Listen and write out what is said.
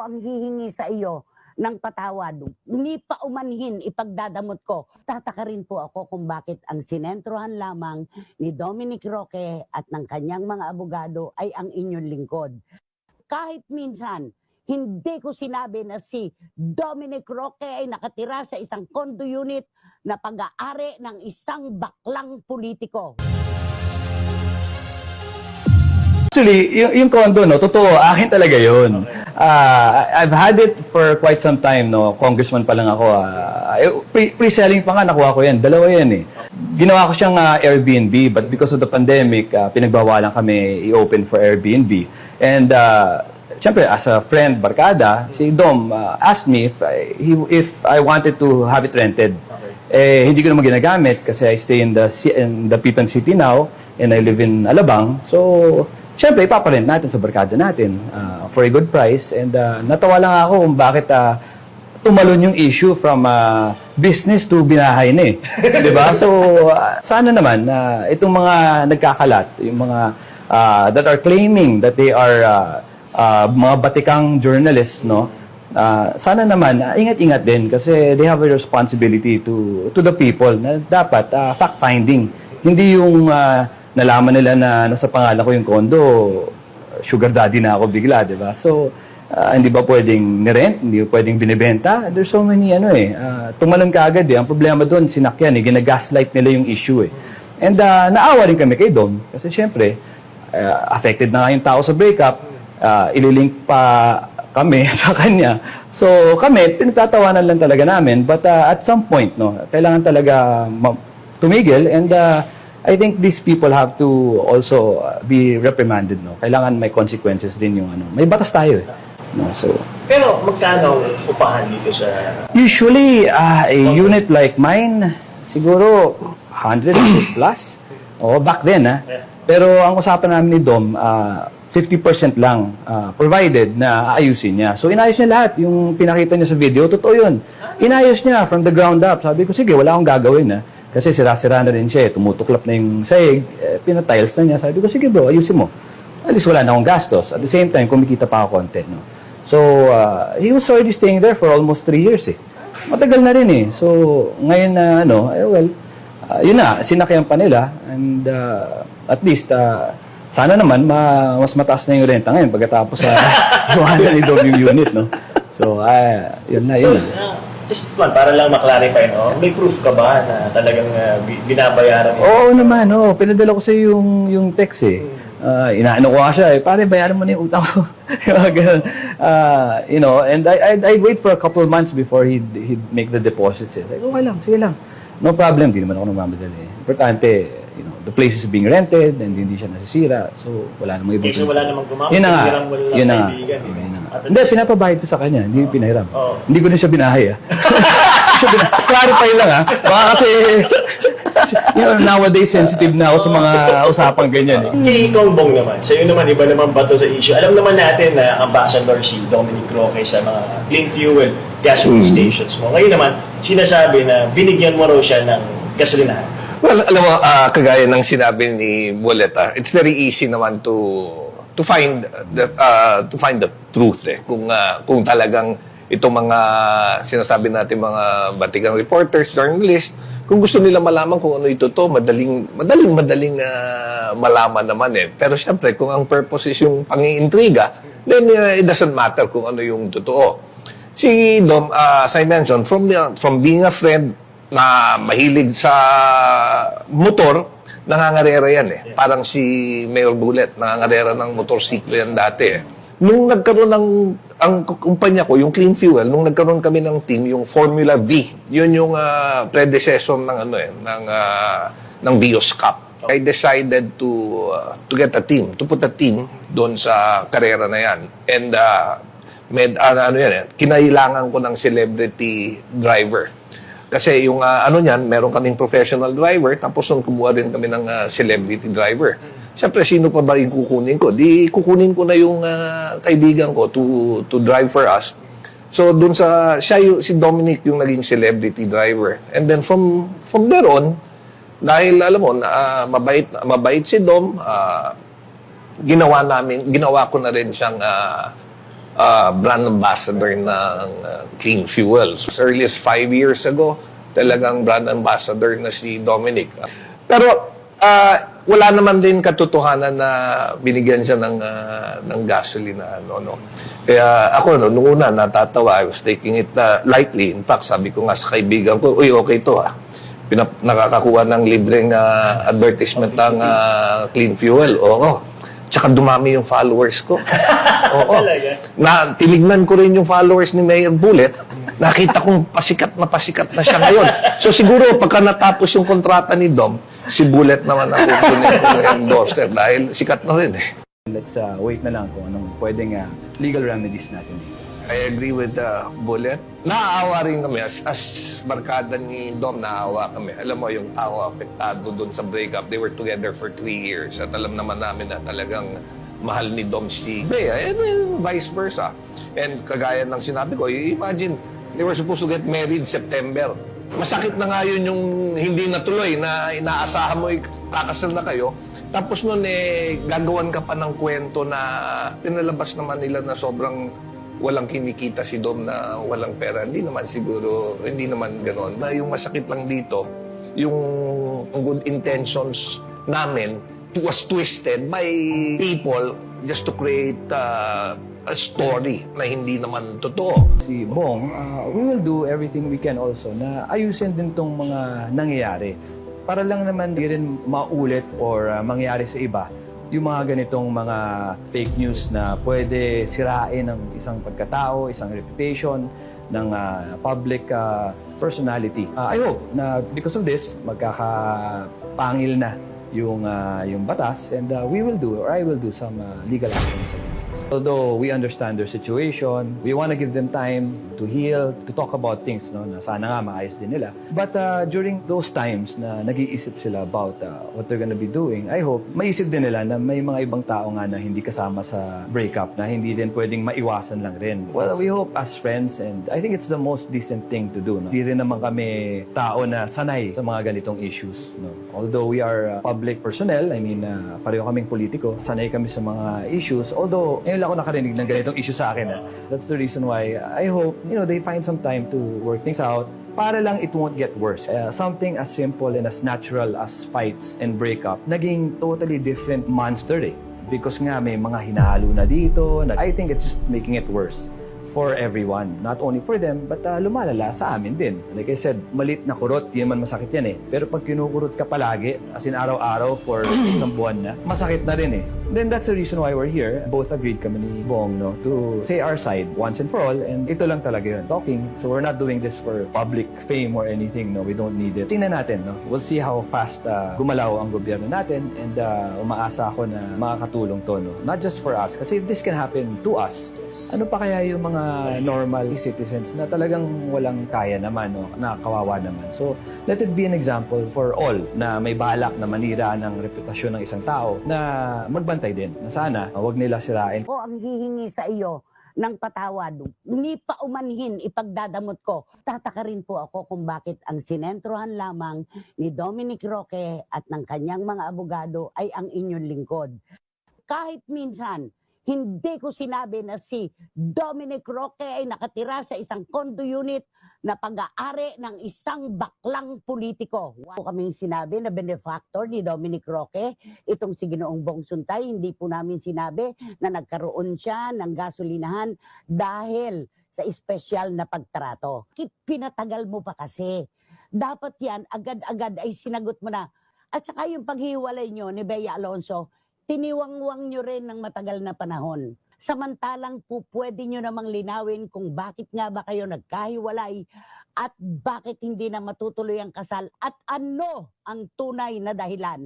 ang hihingi sa iyo ng patawad. Ni pa umanhin ipagdadamot ko. Tataka rin po ako kung bakit ang sinentrohan lamang ni Dominic Roque at ng kanyang mga abogado ay ang inyong lingkod. Kahit minsan, hindi ko sinabi na si Dominic Roque ay nakatira sa isang condo unit na pag-aari ng isang baklang politiko. Actually, yung, yung condo, no, totoo, akin talaga yun. Ah, I've had it for quite some time, no. Congressman pa lang ako. pre- pre-selling pa nga, nakuha ko yan. Dalawa yan eh. Ginawa ko siyang ah, Airbnb, but because of the pandemic, ah, pinagbawalan kami i-open for Airbnb. And, uh, Siyempre, as a friend, barkada, si Dom ah, asked me if I, he- if I wanted to have it rented. Eh, hindi ko naman ginagamit kasi I stay in the, in the Pitan City now and I live in Alabang. So, syempre, ipaparent natin sa barkada natin ah, for a good price. And ah, natawa lang ako kung bakit ah, tumalon yung issue from ah, business to binahay na eh. 'Di ba? So, ah, sana naman na itong mga nagkakalat, yung mga ah, that are claiming that they are ah, ah, mga batikang journalists, no? Ah, sana naman ah, ingat-ingat din kasi they have a responsibility to to the people na dapat fact finding. Hindi yung ah, nalaman nila na nasa pangalan ko yung kondo, sugar daddy na ako bigla, 'di ba? So ah, hindi ba pwedeng ni-rent, hindi ba pwedeng binibenta? There's so many ano eh. ah, tumalon ka agad eh. Ang problema doon sinakyan eh, ginagaslight nila yung issue eh. And ah, naawa rin kami kay Dom kasi syempre ah, affected na nga yung tao sa breakup, ah, ililink pa kami sa kanya. So kami, pinagtatawanan lang talaga namin. But ah, at some point, no, kailangan talaga ma- tumigil. And ah, I think these people have to also ah, be reprimanded. No? Kailangan may consequences din yung ano. May batas tayo eh. No? So, Pero magkano upahan dito sa... Usually, ah, a unit like mine, siguro 100 plus. O, back then, ah. Pero ang usapan namin ni Dom, ah, 50% lang, ah, provided na ayusin niya. So, inayos niya lahat. Yung pinakita niya sa video, totoo yun. Inayos niya from the ground up. Sabi ko, sige, wala akong gagawin, ah. Kasi sira-sira na rin siya, eh. tumutuklap na yung sahig, eh, pinatiles na niya. Sabi ko, sige bro, ayusin mo. At least wala na akong gastos. At the same time, kumikita pa ako konti, no? So, uh, he was already staying there for almost three years eh. Matagal na rin eh. So, ngayon na ano, eh, well, uh, yun na, sinakyan pa nila. And uh, at least, uh, sana naman ma mas mataas na yung renta ngayon pagkatapos sa iwanan ni Dom yung unit, no? So, uh, yun na, So, yun na. ah, just one, para lang maklarify, no? May proof ka ba na talagang ah, bi- binabayaran mo? Oo naman, oo. Pinadala ko sa yung, yung text eh. Uh, inaano ko nga siya eh, pare, bayaran mo na yung utang ko. Uh, you know, and I, I'd, I'd wait for a couple of months before he'd, he'd make the deposits eh. Like, okay lang, sige lang. No problem, di naman ako nagmamadali. Importante, you know, the place is being rented and hindi siya nasisira. So, wala namang ibang... Kaysa wala namang gumamit, Yun na nga. lang Yun na nga. Yun na nga. Hindi, pinapabayad ko sa kanya. Hindi oh. pinahiram. Oo. Hindi ko na siya binahay ah. Siya bina- Clarify lang ah. Baka kasi, you know, nowadays sensitive na ako sa mga usapang ganyan eh. Kay Kong Bong naman, sa'yo naman, iba naman ba to sa issue? Alam naman natin na ambassador si Dominic Roque sa mga clean fuel gasoline stations mo. Ngayon naman, sinasabi na binigyan mo raw siya ng gasolinahan. Well, alam mo, ah, kagaya ng sinabi ni Boleta, it's very easy naman to to find the ah, to find the truth eh. Kung ah, kung talagang itong mga sinasabi natin mga batigang reporters, journalists, kung gusto nila malaman kung ano ito to, madaling madaling madaling ah, malaman naman eh. Pero siyempre, kung ang purpose is yung pangiintriga, then ah, it doesn't matter kung ano yung totoo. Si Dom, uh, as I mentioned, from, uh, from being a friend na mahilig sa motor, nangangarera yan eh. Parang si Mayor Bullet, nangangarera ng motorsiklo yan dati eh. Nung nagkaroon ng, ang kumpanya ko, yung Clean Fuel, nung nagkaroon kami ng team, yung Formula V, yun yung ah, predecessor ng ano eh, ng, ah, ng Vios Cup. I decided to uh, to get a team, to put a team doon sa karera na yan. And uh, med, ano, ano yan, eh, kinailangan ko ng celebrity driver. Kasi yung ah, ano niyan, meron kaming professional driver, tapos nung kumuha rin kami ng ah, celebrity driver. Siyempre, sino pa ba yung kukunin ko? Di kukunin ko na yung ah, kaibigan ko to to drive for us. So doon sa siya yung, si Dominic yung naging celebrity driver. And then from from there on, dahil alam mo, na, ah, mabait mabait si Dom, ah, ginawa namin, ginawa ko na rin siyang ah, uh, brand ambassador ng uh, clean fuel. So, as early as five years ago, talagang brand ambassador na si Dominic. Pero ah, wala naman din katotohanan na binigyan siya ng ah, ng gasoline na ano no. Kaya ako no nung una natatawa, I was taking it ah, lightly. In fact, sabi ko nga sa kaibigan ko, "Uy, okay to ah." Pinap- nakakakuha ng libreng ah, advertisement ng ah, clean fuel. Oo. Tsaka dumami yung followers ko. Oo. Talaga? Na tinignan ko rin yung followers ni Mayor Bullet. Nakita kong pasikat na pasikat na siya ngayon. So siguro pagka natapos yung kontrata ni Dom, si Bullet naman ang kukunin ko ng endorser dahil sikat na rin eh. Let's uh, wait na lang kung anong pwedeng uh, legal remedies natin. I agree with uh, Bullet. Naaawa rin kami. As, as barkada ni Dom, naaawa kami. Alam mo, yung tao apektado doon sa breakup, they were together for three years. At alam naman namin na talagang mahal ni Dom si Bea. And then, vice versa. And kagaya ng sinabi ko, imagine, they were supposed to get married September. Masakit na nga yun yung hindi natuloy na inaasahan mo kakasal na kayo. Tapos nun eh, gagawan ka pa ng kwento na pinalabas naman nila na sobrang walang kinikita si Dom na walang pera. Hindi naman siguro, hindi naman ganon. Na yung masakit lang dito, yung good intentions namin was twisted by people just to create uh, a story na hindi naman totoo. Si Bong, uh, we will do everything we can also na ayusin din tong mga nangyayari. Para lang naman di rin maulit or uh, mangyari sa iba yung mga ganitong mga fake news na pwede sirain ng isang pagkatao, isang reputation ng uh, public uh, personality. Uh, I hope na because of this, magkakapangil na yung uh, yung batas and uh, we will do or I will do some uh, legal actions against this. Although we understand their situation, we want to give them time to heal, to talk about things no na sana nga maayos din nila. But uh, during those times na nag-iisip sila about uh, what they're gonna be doing, I hope maisip din nila na may mga ibang tao nga na hindi kasama sa breakup na hindi din pwedeng maiwasan lang rin. Well, we hope as friends and I think it's the most decent thing to do. No? Hindi rin naman kami tao na sanay sa mga ganitong issues. No? Although we are uh, public personnel, I mean, uh, pareho kaming politiko, sanay kami sa mga issues. Although, ngayon lang ako nakarinig ng ganitong issue sa akin. ah. That's the reason why I hope, you know, they find some time to work things out para lang it won't get worse. Uh, something as simple and as natural as fights and breakup, naging totally different monster eh. Because nga may mga hinahalo na dito, na I think it's just making it worse for everyone. Not only for them, but uh, lumalala sa amin din. Like I said, malit na kurot, di naman masakit yan eh. Pero pag kinukurot ka palagi, as in araw-araw for isang buwan na, masakit na rin eh. Then that's the reason why we're here. Both agreed kami ni Bong, no, to say our side once and for all. And ito lang talaga yun, talking. So we're not doing this for public fame or anything, no. We don't need it. Tingnan natin, no. We'll see how fast uh, gumalaw ang gobyerno natin and uh, umaasa ako na makakatulong to, no. Not just for us. Kasi if this can happen to us, ano pa kaya yung mga normal citizens na talagang walang kaya naman, no? na kawawa naman. So, let it be an example for all na may balak na manira ng reputasyon ng isang tao na magbantay din. Na sana, wag nila sirain. Ako ang hihingi sa iyo ng patawad. Ni pa umanhin ipagdadamot ko. Tataka rin po ako kung bakit ang sinentrohan lamang ni Dominic Roque at ng kanyang mga abogado ay ang inyong lingkod. Kahit minsan, hindi ko sinabi na si Dominic Roque ay nakatira sa isang condo unit na pag-aari ng isang baklang politiko. Wow. Kaming sinabi na benefactor ni Dominic Roque, itong si Ginoong Bong Suntay, hindi po namin sinabi na nagkaroon siya ng gasolinahan dahil sa espesyal na pagtrato. Kit pinatagal mo pa kasi. Dapat yan, agad-agad ay sinagot mo na. At saka yung paghiwalay nyo ni Bea Alonso, tiniwangwang nyo rin ng matagal na panahon. Samantalang po pwede nyo namang linawin kung bakit nga ba kayo nagkahiwalay at bakit hindi na matutuloy ang kasal at ano ang tunay na dahilan.